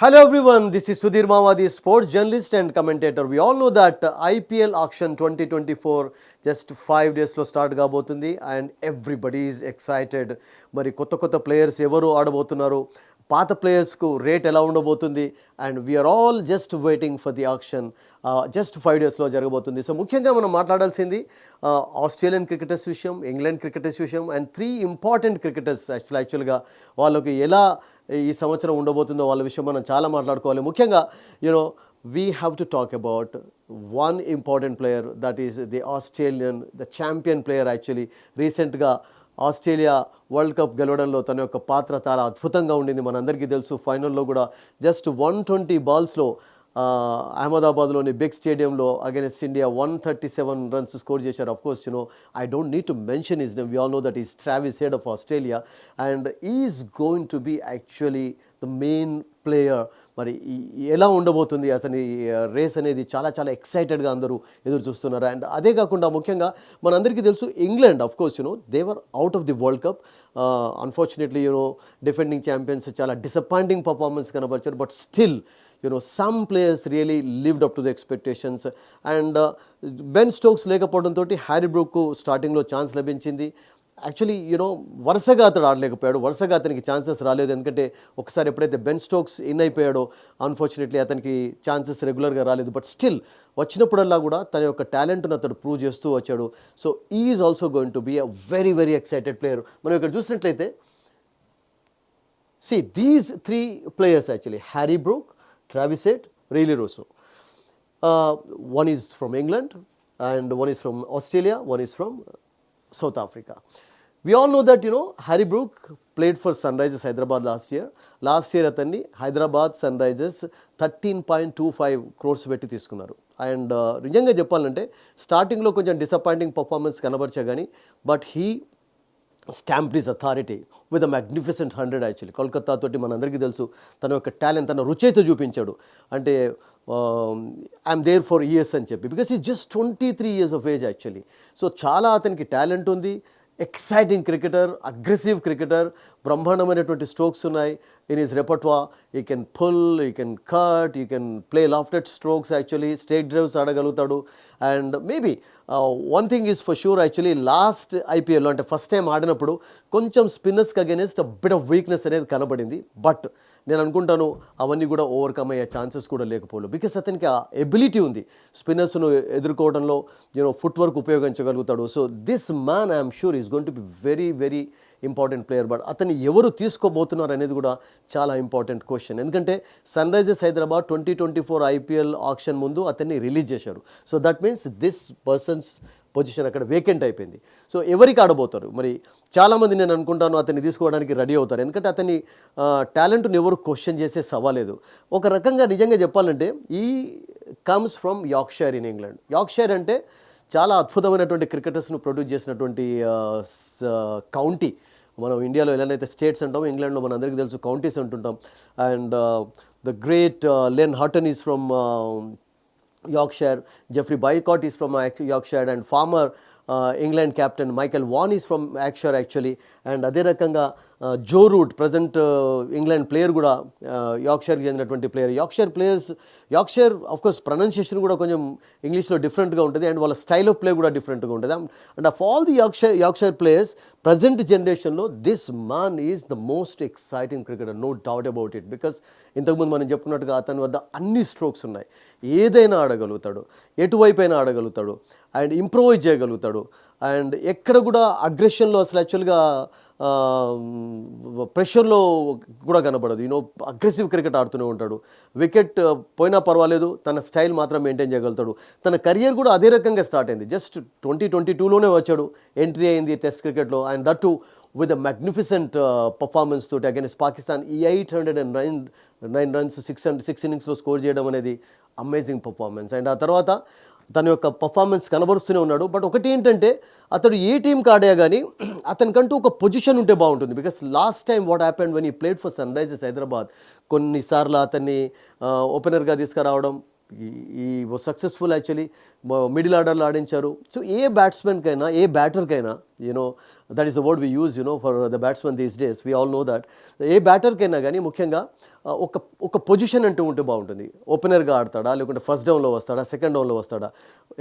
Hello everyone, this is Sudhir Mawadi, sports journalist and commentator. We all know that auction IPL auction 2024 just five డేస్లో start కాబోతుంది and everybody is excited మరి కొత్త కొత్త players ఎవరు ఆడబోతున్నారు? పాత ప్లేయర్స్కు rate ఎలా ఉండబోతుంది? And we're all just waiting for the auction just five డేస్లో జరగబోతుంది. సో ముఖ్యంగా మనం మాట్లాడాల్సింది ఆస్ట్రేలియన్ క్రికెటర్స్ విషయం ఇంగ్లాండ్ క్రికెటర్స్ విషయం and three important cricketers actual యాక్చువల్గా వాళ్ళకి ఎలా ఈ సంవత్సరం ఉండబోతుందో వాళ్ళ విషయం మనం చాలా మాట్లాడుకోవాలి. ముఖ్యంగా you know we have to talk about one important player that is the Australian the champion player actually రీసెంట్గా ఆస్ట్రేలియా వరల్డ్ కప్ గెలవడంలో తన యొక్క పాత్ర చాలా అద్భుతంగా ఉండింది. మనందరికీ తెలుసు ఫైనల్లో కూడా జస్ట్ వన్ ట్వంటీ బాల్స్లో అహ్మదాబాద్లోని బిగ్ స్టేడియంలో against India one thirty seven runs score చేశారు of course you know I don't need to mention is name we all know that is Travis Head of Australia and is going to be actually the main player మరి ఎలా ఉండబోతుంది అసలు ఈ race అనేది చాలా చాలా ఎక్సైటెడ్గా అందరూ ఎదురు చూస్తున్నారు. అండ్ అదే కాకుండా ముఖ్యంగా మనందరికీ తెలుసు England of course you know they were out of the world cup unfortunately you know defending champions చాలా disappointing performance కనబరిచారు. But still you know some players really lived up to the expectations. And Ben Stokes లేకపోవడంతో Harry Brook స్టార్టింగ్లో chance లభించింది. Actually you know వరుసగా అతడు ఆడలేకపోయాడు. వరుసగా అతనికి chances రాలేదు. ఎందుకంటే ఒకసారి ఎప్పుడైతే బెన్ స్టోక్స్ ఇన్ అయిపోయాడో అన్ఫార్చునేట్లీ అతనికి ఛాన్సెస్ రెగ్యులర్గా రాలేదు. బట్ స్టిల్ వచ్చినప్పుడల్లా కూడా తన యొక్క టాలెంట్ను అతడు ప్రూవ్ చేస్తూ వచ్చాడు. So is also going to be a very very excited player మనం ఇక్కడ చూసినట్లయితే see these three players actually Harry Brook Travis Head, Riley Rosso. Uh, one is from England, and one is from Australia, one is from South Africa. We all know that, you know, Harry Brook played for Sunrisers Hyderabad last year. Last year అతన్ని Hyderabad Sunrisers thirteen point two five crores పెట్టి తీసుకున్నారు and నిజంగా చెప్పాలంటే స్టార్టింగ్లో కొంచెం disappointing performance కనబరిచా కానీ but he stamp is authority with a magnificent hundred actually. Kolkata తోటి మనందరికీ తెలుసు తన యొక్క టాలెంట్ తన రుచి చూపించాడు. అంటే ఐఎమ్ దేర్ ఫర్ ఇయర్స్ అని చెప్పి. బికాస్ ఈ just twenty three years of age actually so చాలా అతనికి టాలెంట్ ఉంది. ఎక్సైటింగ్ క్రికెటర్ అగ్రెసివ్ క్రికెటర్ బ్రహ్మాండమైనటువంటి స్ట్రోక్స్ ఉన్నాయి. In his repertoire he can pull he can cut you can play lofted strokes actually straight drives ఆడగలుగుతాడు. And maybe one thing is for sure actually last ఐపీఎల్లో అంటే first time ఆడినప్పుడు కొంచెం స్పిన్నర్స్కి against bit of weakness అనేది కనబడింది. But నేను అనుకుంటాను అవన్నీ కూడా ఓవర్కమ్ అయ్యే ఛాన్సెస్ కూడా లేకపోలేదు. బికాస్ అతనికి ఆ ఎబిలిటీ ఉంది. స్పిన్నర్స్ను ఎదుర్కోవడంలో you know foot work ఉపయోగించగలుగుతాడు. So this man I'm sure is going to be very very important player but అతన్ని ఎవరు తీసుకోబోతున్నారు అనేది కూడా చాలా ఇంపార్టెంట్ క్వశ్చన్ ఎందుకంటే Sunrisers Hyderabad twenty twenty four IPL auction ముందు అతన్ని రిలీజ్ చేశారు. So that means this person's position అక్కడ వేకెంట్ అయిపోయింది. సో ఎవరికి ఆడబోతారు? మరి చాలామంది నేను అనుకుంటాను అతన్ని తీసుకోవడానికి రెడీ అవుతారు. ఎందుకంటే అతని టాలెంట్ను ఎవరు క్వశ్చన్ చేసే సవాలేదు. ఒక రకంగా నిజంగా చెప్పాలంటే he comes from Yorkshire in England Yorkshire అంటే చాలా అద్భుతమైనటువంటి క్రికెటర్స్ను ప్రొడ్యూస్ చేసినటువంటి కౌంటీ మనం ఇండియాలో ఎలానైతే స్టేట్స్ అంటామో ఇంగ్లాండ్లో మన అందరికీ తెలుసు కౌంటీస్ అంటుంటాం and the great Len Hutton is from Yorkshire. Jeffrey Boycott is from uh, Yorkshire and former uh, England captain Michael Vaughan is from Yorkshire actually. And అదే రకంగా Joe Root present England player కూడా యాక్షర్కి చెందినటువంటి player. Yorkshire players Yorkshire course pronunciation కూడా కొంచెం ఇంగ్లీష్లో డిఫరెంట్గా ఉంటుంది అండ్ వాళ్ళ స్టైల్ ఆఫ్ ప్లే కూడా డిఫరెంట్గా ఉంటుంది. And um, of all the Yorkshire Yorkshire players present జనరేషన్లో this man is the most exciting cricketer no doubt about it because ఇంతకుముందు మనం చెప్పుకున్నట్టుగా అతని వద్ద అన్ని స్ట్రోక్స్ ఉన్నాయి. ఏదైనా ఆడగలుగుతాడు ఎటువైపు అయినా ఆడగలుగుతాడు అండ్ ఇంప్రూవైజ్ చేయగలుగుతాడు. అండ్ ఎక్కడ కూడా అగ్రెషన్లో అసలు యాక్చువల్గా ప్రెషర్లో కూడా కనబడదు. యూనో అగ్రెసివ్ క్రికెట్ ఆడుతూనే ఉంటాడు. వికెట్ పోయినా పర్వాలేదు తన స్టైల్ మాత్రం మెయింటైన్ చేయగలుగుతాడు. తన కెరియర్ కూడా అదే రకంగా స్టార్ట్ అయింది. జస్ట్ ట్వంటీ ట్వంటీ టూలోనే వచ్చాడు. ఎంట్రీ అయింది టెస్ట్ క్రికెట్లో and that with a magnificent performance తోటి against Pakistan he eight hundred and nine nine runs six and six ఇన్నింగ్స్లో స్కోర్ చేయడం అనేది అమేజింగ్ పర్ఫార్మెన్స్ అండ్ ఆ తర్వాత తన యొక్క పర్ఫార్మెన్స్ కనబరుస్తూనే ఉన్నాడు. బట్ ఒకటి ఏంటంటే అతడు ఏ టీంకి ఆడా కానీ అతనికంటూ ఒక పొజిషన్ ఉంటే బాగుంటుంది. Because last time what happened when he played for Sunrisers Hyderabad కొన్నిసార్లు అతన్ని ఓపెనర్గా తీసుకురావడం ఈ సక్సెస్ఫుల్ యాక్చువల్లీ మిడిల్ ఆర్డర్లో ఆడించారు. సో ఏ బ్యాట్స్మెన్కైనా ఏ బ్యాటర్కైనా you know that is the word we use you know for the batsmen these days we all know that ఏ బ్యాటర్కైనా కానీ ముఖ్యంగా ఒక ఒక పొజిషన్ అంటూ ఉంటే బాగుంటుంది. ఓపెనర్గా ఆడతాడా లేకుంటే ఫస్ట్ డౌన్లో వస్తాడా సెకండ్ డౌన్లో వస్తాడా?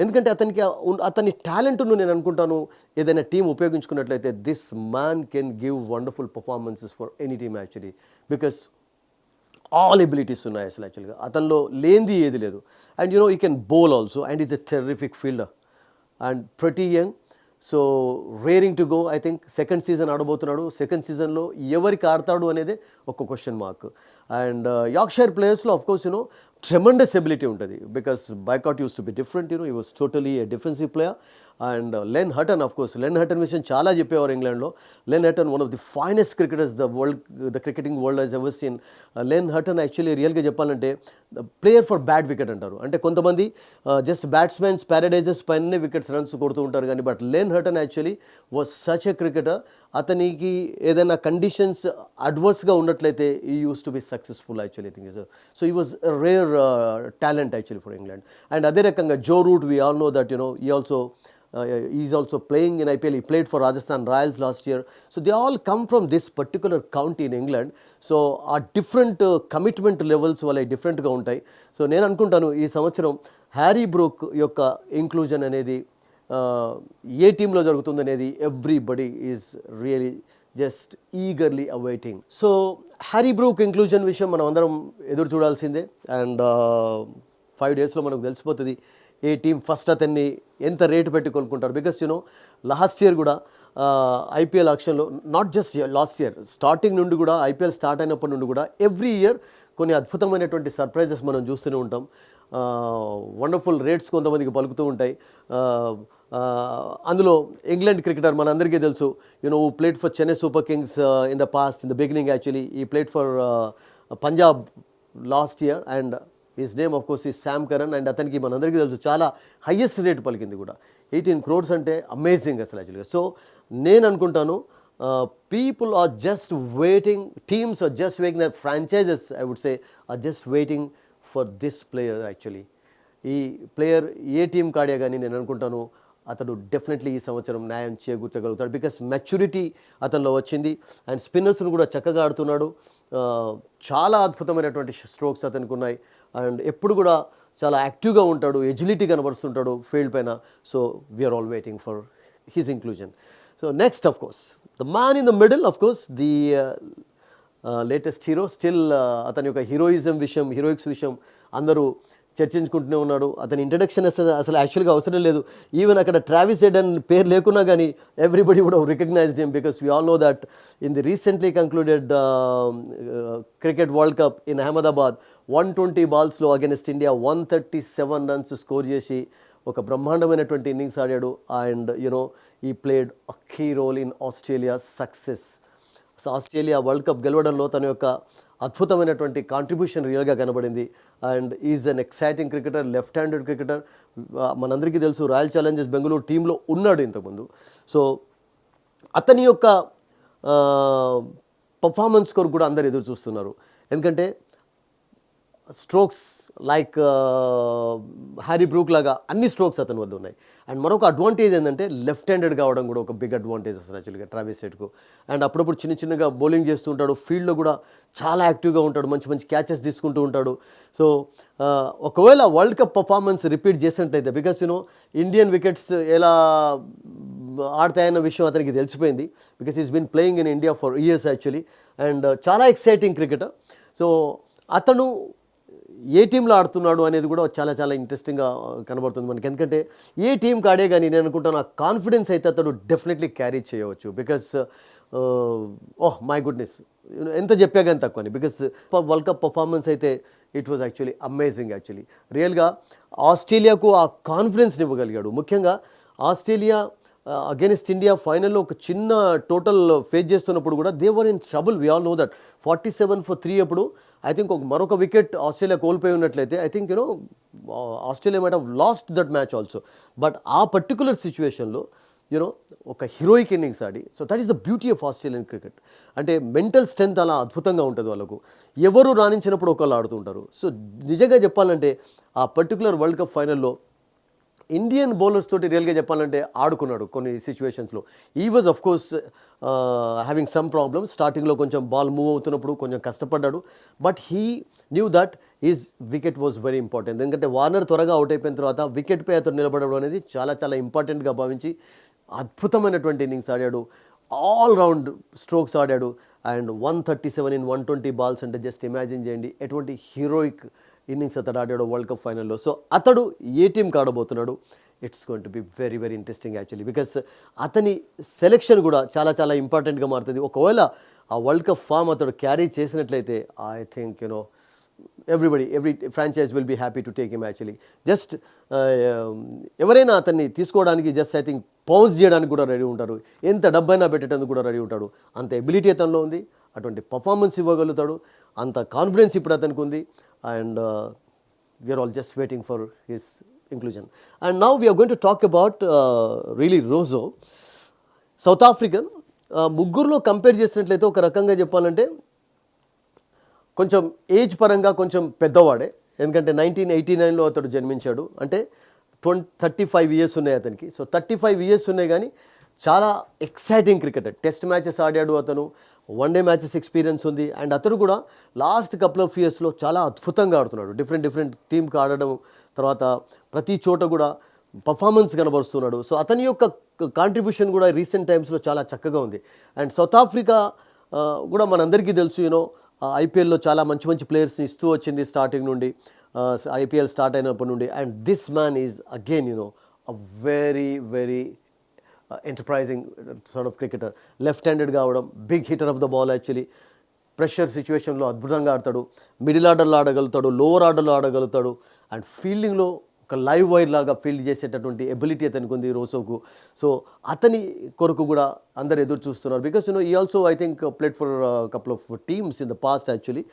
ఎందుకంటే అతనికి అతని టాలెంట్ను నేను అనుకుంటాను ఏదైనా team ఉపయోగించుకున్నట్లయితే this man can give wonderful performances for any team actually because all abilities ఉన్నాయి అసలు యాక్చువల్గా అతనిలో లేనిది ఏది లేదు. And you know he can bowl also and is a terrific fielder and ప్రతి young so raring to go I think second season ఆడబోతున్నాడు. Second సీజన్లో ఎవరికి ఆడతాడు అనేది ఒక question mark and Yorkshire ప్లేయర్స్లో of course you know tremendous ability ఉంటుంది. Because Boycott used to be different you know he was totally a defensive player and Len Hutton of course Len Hutton విషయం చాలా చెప్పేవారు ఇంగ్లాండ్లో. Len Hutton one of the finest cricketers the world the cricketing world he's ever seen Len Hutton actually రియల్గా చెప్పాలంటే player for bat wicket అంటారు. అంటే కొంతమంది just batsmen ప్యారడైజర్స్ పైన వికెట్స్ రన్స్ కొడుతూ ఉంటారు కానీ but Len Hutton actually was such a cricketer అతనికి ఏదైనా కండిషన్స్ అడ్వర్స్గా ఉన్నట్లయితే he used to be successful actually thing so he was rare talent actually for England and అదే రకంగా Joe Root we all know that you know he also is also playing in IPL he played for Rajasthan Royals last year so they all come from this particular county in England so ఆ different commitment levels వాళ్ళ డిఫరెంట్గా ఉంటాయి so నేను అనుకుంటాను ఈ సంవత్సరం Harry Brook యొక్క inclusion అనేది ఏ టీంలో జరుగుతుంది అనేది everybody is really just eagerly awaiting so Harry Brook inclusion విషయం మనం అందరం ఎదురు చూడాల్సిందే. అండ్ ఫైవ్ డేస్లో మనకు తెలిసిపోతుంది. ఏ టీం ఫస్ట్ అతన్ని ఎంత రేటు పెట్టి కొనుక్కుంటారు because you know last year కూడా IPL ఆక్షన్లో not just last year starting నుండి కూడా ఐపీఎల్ స్టార్ట్ అయినప్పటి నుండి కూడా ఎవ్రీ ఇయర్ కొన్ని అద్భుతమైనటువంటి సర్ప్రైజెస్ మనం చూస్తూనే ఉంటాం. వండర్ఫుల్ రేట్స్ కొంతమందికి పలుకుతూ ఉంటాయి. అందులో ఇంగ్లాండ్ క్రికెటర్ మనందరికీ తెలుసు. You know played for Chennai Super Kings in the past in the beginning actually he played for Punjab last year and his name of course he Sam Curran and అతనికి మనందరికీ తెలుసు. చాలా highest rate పలికింది కూడా. Eighteen crores అంటే amazing అసలు యాక్చువల్గా so నేను అనుకుంటాను people are just waiting teams are just waiting their franchises I would say are just waiting for this player actually he player A team కాడే కానీ నేను అనుకుంటాను అతడు డెఫినెట్లీ ఈ సంవత్సరం న్యాయం చేకూర్చగలుగుతాడు బికాస్ మెచ్యూరిటీ అతనిలో వచ్చింది. అండ్ స్పిన్నర్స్ను కూడా చక్కగా ఆడుతున్నాడు. చాలా అద్భుతమైనటువంటి స్ట్రోక్స్ అతనికి ఉన్నాయి. అండ్ ఎప్పుడు కూడా చాలా యాక్టివ్గా ఉంటాడు. ఎజిలిటీ కనబరుస్తుంటాడు ఫీల్డ్ పైన. So we're all waiting for his inclusion so next of course the man in the middle of course the latest hero still అతని యొక్క హీరోయిజం విషయం హీరోయిక్స్ విషయం అందరూ చర్చించుకుంటూనే ఉన్నాడు. అతని ఇంట్రడక్షన్ అసలు అసలు యాక్చువల్గా అవసరం లేదు. ఈవెన్ అక్కడ ట్రావిస్ హెడ్ అని పేరు లేకున్నా కానీ everybody would recognized him because we all know that in the recently concluded cricket world cup in Ahmedabad one twenty బాల్స్లో against India one thirty seven runs score చేసి ఒక బ్రహ్మాండమైనటువంటి ఇన్నింగ్స్ ఆడాడు. And you know he played a key role in Australia success Australia world cup గెలవడంలో తన యొక్క అద్భుతమైనటువంటి contribution రియల్గా కనబడింది. And is an exciting cricketer left handed cricketer మనందరికీ తెలుసు రాయల్ ఛాలెంజర్స్ బెంగళూరు టీంలో ఉన్నాడు ఇంతకుముందు. సో అతని యొక్క uh, పర్ఫార్మెన్స్ కొరకు కూడా అందరు ఎదురు చూస్తున్నారు. ఎందుకంటే స్ట్రోక్స్ లైక్ హ్యారీ బ్రూక్ లాగా అన్ని స్ట్రోక్స్ అతని వద్ద ఉన్నాయి. అండ్ మరొక అడ్వాంటేజ్ ఏంటంటే లెఫ్ట్ హ్యాండెడ్ కావడం కూడా ఒక బిగ్ అడ్వాంటేజ్ అసలు యాక్చువల్గా ట్రావెల్ సెట్కు. అండ్ అప్పుడప్పుడు చిన్న చిన్నగా బౌలింగ్ చేస్తూ ఉంటాడు ఫీల్డ్లో కూడా చాలా యాక్టివ్గా ఉంటాడు మంచి మంచి క్యాచెస్ తీసుకుంటూ ఉంటాడు. సో ఒకవేళ వరల్డ్ కప్ పర్ఫార్మెన్స్ రిపీట్ చేసినట్లయితే because you know Indian wickets ఎలా ఆడతాయన్న విషయం అతనికి తెలిసిపోయింది. Because he's been playing in India for years actually and చాలా ఎక్సైటింగ్ క్రికెటర్ సో అతను ఏ టీంలో ఆడుతున్నాడు అనేది కూడా చాలా చాలా ఇంట్రెస్టింగ్గా కనబడుతుంది మనకి. ఎందుకంటే ఏ టీం కాడే కానీ నేను అనుకుంటాను ఆ కాన్ఫిడెన్స్ అయితే అతడు డెఫినెట్లీ క్యారీ చేయవచ్చు. బికాస్ ఓహ్ మై గుడ్నెస్ ఎంత చెప్పా కానీ తక్కువని. బికాస్ వరల్డ్ కప్ పర్ఫార్మెన్స్ అయితే it was actually amazing actually రియల్గా ఆస్ట్రేలియాకు ఆ కాన్ఫిడెన్స్ని ఇవ్వగలిగాడు. ముఖ్యంగా ఆస్ట్రేలియా అగేనిస్ట్ ఇండియా ఫైనల్లో ఒక చిన్న టోటల్ ఫేస్ చేస్తున్నప్పుడు కూడా they were in trouble we all know that forty seven for three అప్పుడు ఐ థింక్ ఒక మరొక వికెట్ ఆస్ట్రేలియా కోల్పోయి ఉన్నట్లయితే I think you know Australia might have lost that match also but ఆ పర్టికులర్ సిచ్యువేషన్లో you know ఒక heroic innings Audi so that is the beauty of Australian cricket అంటే mental strength అలా అద్భుతంగా ఉంటుంది వాళ్ళకు. ఎవరు రాణించినప్పుడు ఒకళ్ళు ఆడుతుంటారు సో నిజంగా చెప్పాలంటే ఆ పర్టికులర్ వరల్డ్ కప్ ఫైనల్లో ఇండియన్ బౌలర్స్ తోటి రియల్గా చెప్పాలంటే ఆడుకున్నాడు కొన్ని సిచ్యువేషన్స్లో he was of course having some problems స్టార్టింగ్లో కొంచెం బాల్ మూవ్ అవుతున్నప్పుడు కొంచెం కష్టపడ్డాడు. But he knew that is wicket was very important ఎందుకంటే వార్నర్ త్వరగా అవుట్ అయిపోయిన తర్వాత వికెట్పై అతను నిలబడడం అనేది చాలా చాలా ఇంపార్టెంట్గా భావించి అద్భుతమైనటువంటి ఇన్నింగ్స్ ఆడాడు. ఆల్ రౌండ్ స్ట్రోక్స్ ఆడాడు. And one thirty seven in one twenty balls అంటే జస్ట్ ఇమాజిన్ చేయండి. ఎటువంటి హీరోయిక్ ఇన్నింగ్స్ అతడు ఆడాడు వరల్డ్ కప్ ఫైనల్లో సో అతడు ఏ టీంకి ఆడబోతున్నాడు? It's going to be very very interesting actually because అతని సెలెక్షన్ కూడా చాలా చాలా ఇంపార్టెంట్గా మారుతుంది. ఒకవేళ ఆ వరల్డ్ కప్ ఫామ్ అతడు క్యారీ చేసినట్లయితే I think you know everybody every franchise will be happy to take him actually just ఎవరైనా అతన్ని తీసుకోవడానికి జస్ట్ ఐ థింక్ పౌన్స్ చేయడానికి కూడా రెడీ ఉంటారు. ఎంత డబ్బైనా పెట్టేటందుకు కూడా రెడీ ఉంటాడు. అంత ఎబిలిటీ అతనిలో ఉంది. అటువంటి పర్ఫార్మెన్స్ ఇవ్వగలుగుతాడు. అంత కాన్ఫిడెన్స్ ఇప్పుడు అతనికి ఉంది. And we are all just waiting for his inclusion and now we are going to talk about Rilee Rossouw South African ముగ్గురులో కంపేర్ చేసినట్లయితే ఒక రకంగా చెప్పాలంటే కొంచెం ఏజ్ పరంగా కొంచెం పెద్దవాడే. ఎందుకంటే నైన్టీన్ ఎయిటీ నైన్లో అతడు జన్మించాడు. అంటే ట్వంటీ థర్టీ ఫైవ్ ఇయర్స్ ఉన్నాయి అతనికి. సో థర్టీ ఫైవ్ ఇయర్స్ ఉన్నాయి కానీ చాలా ఎక్సైటింగ్ క్రికెటర్ టెస్ట్ మ్యాచెస్ ఆడాడు అతను. వన్ డే మ్యాచెస్ ఎక్స్పీరియన్స్ ఉంది. అండ్ అతను కూడా లాస్ట్ కపుల్ ఆఫ్ ఇయర్స్లో చాలా అద్భుతంగా ఆడుతున్నాడు. డిఫరెంట్ డిఫరెంట్ టీంకి ఆడడం తర్వాత ప్రతి చోట కూడా పర్ఫార్మెన్స్ కనబరుస్తున్నాడు. సో అతని యొక్క కాంట్రిబ్యూషన్ కూడా రీసెంట్ టైమ్స్లో చాలా చక్కగా ఉంది. అండ్ సౌత్ ఆఫ్రికా కూడా మనందరికీ తెలుసు యూనో ఐపీఎల్లో చాలా మంచి మంచి ప్లేయర్స్ని ఇస్తూ వచ్చింది స్టార్టింగ్ నుండి. ఐపీఎల్ స్టార్ట్ అయినప్పటి నుండి. And this man is again you know a very very enterprising sort of cricketer left handed కావడం big hitter of the ball actually pressure సిచ్యువేషన్లో అద్భుతంగా ఆడతాడు. మిడిల్ ఆర్డర్లో ఆడగలుగుతాడు లోవర్ ఆర్డర్లో ఆడగలుగుతాడు. అండ్ ఫీల్డింగ్లో ఒక లైవ్ వైర్ లాగా ఫీల్డ్ చేసేటటువంటి ఎబిలిటీ అతనికి ఉంది రోసోకు. సో అతని కొరకు కూడా అందరు ఎదురు చూస్తున్నారు. బికాస్ యూనో ఈ also I think played for couple of teams in the past actually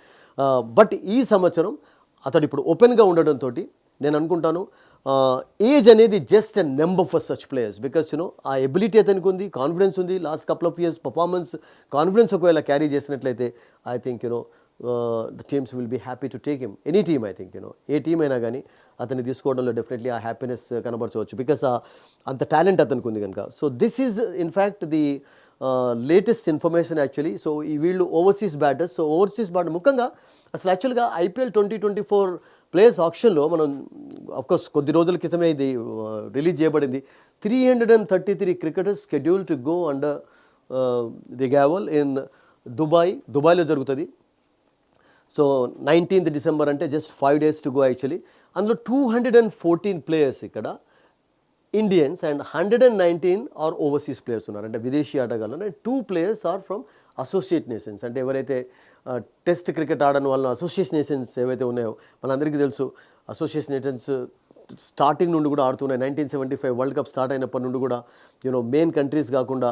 but ఈ సంవత్సరం అతడు ఇప్పుడు ఓపెన్గా ఉండడంతో నేను అనుకుంటాను ఏజ్ అనేది just a number for such players because you know ఆ ఎబిలిటీ అతనికి ఉంది కాన్ఫిడెన్స్ ఉంది. Last couple of years performance confidence ఒకవేళ క్యారీ చేసినట్లయితే I think you know the teams will be happy to take him any team I think you know A team అయినా కానీ అతన్ని తీసుకోవడంలో డెఫినెట్లీ ఆ హ్యాపీనెస్ కనబరచవచ్చు బికాస్ అంత టాలెంట్ అతనికి ఉంది కనుక. So this is in fact the latest information actually so ఈ వీళ్ళు overseas batters so overseas batter ముఖ్యంగా అసలు యాక్చువల్గా IPL twenty twenty four players ఆప్షన్లో మనం అఫ్కోర్స్ కొద్ది రోజుల క్రితమే ఇది రిలీజ్ చేయబడింది. Three hundred and thirty three cricketers schedule to go under the gavel in Dubai దుబాయ్లో జరుగుతుంది. సో నైన్టీన్త్ డిసెంబర్ అంటే just five days to go actually అందులో two hundred and fourteen players ఇక్కడ Indians and hundred and nineteen are overseas players ఉన్నారు. అంటే విదేశీ ఆటగాళ్ళు. అంటే two players are from associate nations అంటే ఎవరైతే టెస్ట్ క్రికెట్ ఆడని వాళ్ళు అసోసియేషన్ నేషన్స్ ఏవైతే ఉన్నాయో మనందరికీ తెలుసు అసోసియేషన్ నేషన్స్ స్టార్టింగ్ నుండి కూడా ఆడుతున్నాయి nineteen seventy five world cup start అయినప్పటి నుండి కూడా యూనో మెయిన్ కంట్రీస్ కాకుండా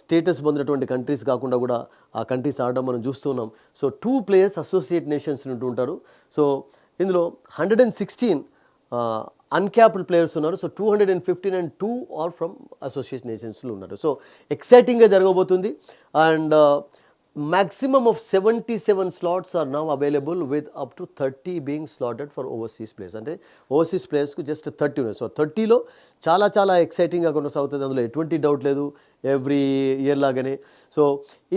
స్టేటస్ పొందినటువంటి కంట్రీస్ కాకుండా కూడా ఆ కంట్రీస్ ఆడడం మనం చూస్తున్నాం so two players associate nations నుండి ఉంటారు. సో ఇందులో hundred and sixteen uncapped players ఉన్నారు. So two hundred and fifteen and two are from association నేషన్స్లో ఉన్నారు. సో ఎక్సైటింగ్గా జరగబోతుంది. And uh, maximum of 77 slots are now available with up to 30 being slotted for overseas players. అంటే overseas ప్లేయర్స్కు just thirty ఉన్నాయి. So థర్టీలో చాలా చాలా ఎక్సైటింగ్గా కొనసాగుతుంది. అందులో ఎటువంటి డౌట్ లేదు. ఎవ్రీ ఇయర్ లాగానే. So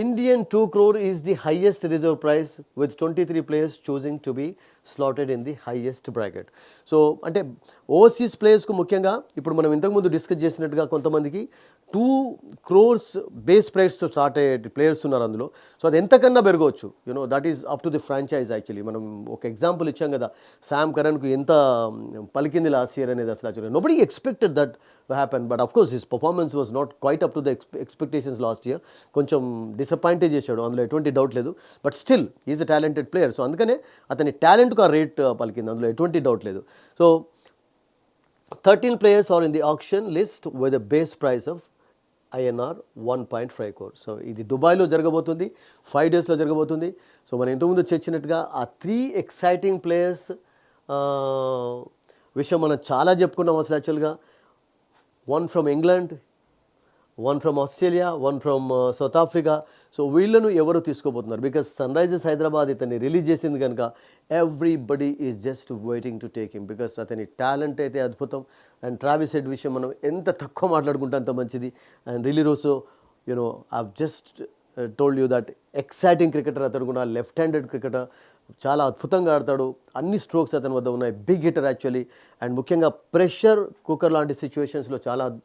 Indian two crore is the highest reserve price with twenty three players choosing to be slotted in the highest bracket so అంటే ఓవర్సీస్ ప్లేయర్స్కు ముఖ్యంగా ఇప్పుడు మనం ఇంతకుముందు డిస్కస్ చేసినట్టుగా కొంతమందికి టూ క్రోర్స్ బేస్ ప్రైస్తో స్టార్ట్ అయ్యే ప్లేయర్స్ ఉన్నారు అందులో. సో అది ఎంతకన్నా పెరగవచ్చు. You know that is up to the franchise actually మనం ఒక ఎగ్జాంపుల్ ఇచ్చాం కదా శామ్ కరణ్కు ఎంత పలికింది లాస్ట్ ఇయర్ అనేది అసలు actually nobody expected that happen but of course his performance was not quite up to the expectations last year కొంచెం డిసప్పాయింటేజ్ చేశాడు. అందులో ఎటువంటి డౌట్ లేదు. But still is a talented player so అందుకనే అతని టాలెంట్కు ఆ రేట్ uh, పలికింది. అందులో ఎటువంటి డౌట్ లేదు. So thirteen players are in the option list with the base price of INR one point five crore so ఇది దుబాయ్లో జరగబోతుంది. ఫైవ్ డేస్లో జరగబోతుంది. సో మనం ఇంతకుముందు చర్చినట్టుగా ఆ త్రీ ఎక్సైటింగ్ ప్లేయర్స్ విషయం మనం చాలా చెప్పుకున్నాం అసలు యాక్చువల్గా one from England one from Australia one from South Africa so వీళ్ళను ఎవరు తీసుకోబోతున్నారు? బికాస్ సన్ రైజర్స్ హైదరాబాద్ ఇతన్ని రిలీజ్ చేసింది కనుక everybody is just waiting to take him because అతని టాలెంట్ అయితే అద్భుతం. అండ్ ట్రావిస్ హెడ్ విషయం మనం ఎంత తక్కువ మాట్లాడుకుంటే అంత మంచిది. And Rilee Rossouw you know I just told you that exciting cricketer అతడు కూడా లెఫ్ట్ హ్యాండెడ్ క్రికెటర్. చాలా అద్భుతంగా ఆడతాడు. అన్ని స్ట్రోక్స్ అతని వద్ద ఉన్నాయి. Big hitter actually. అండ్ ముఖ్యంగా ప్రెషర్ కుక్కర్ లాంటి సిచ్యువేషన్స్లో చాలా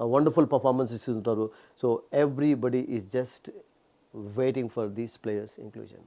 వండర్ఫుల్ పర్ఫార్మెన్స్ ఇస్తుంటారు. So everybody is just waiting for these players inclusion.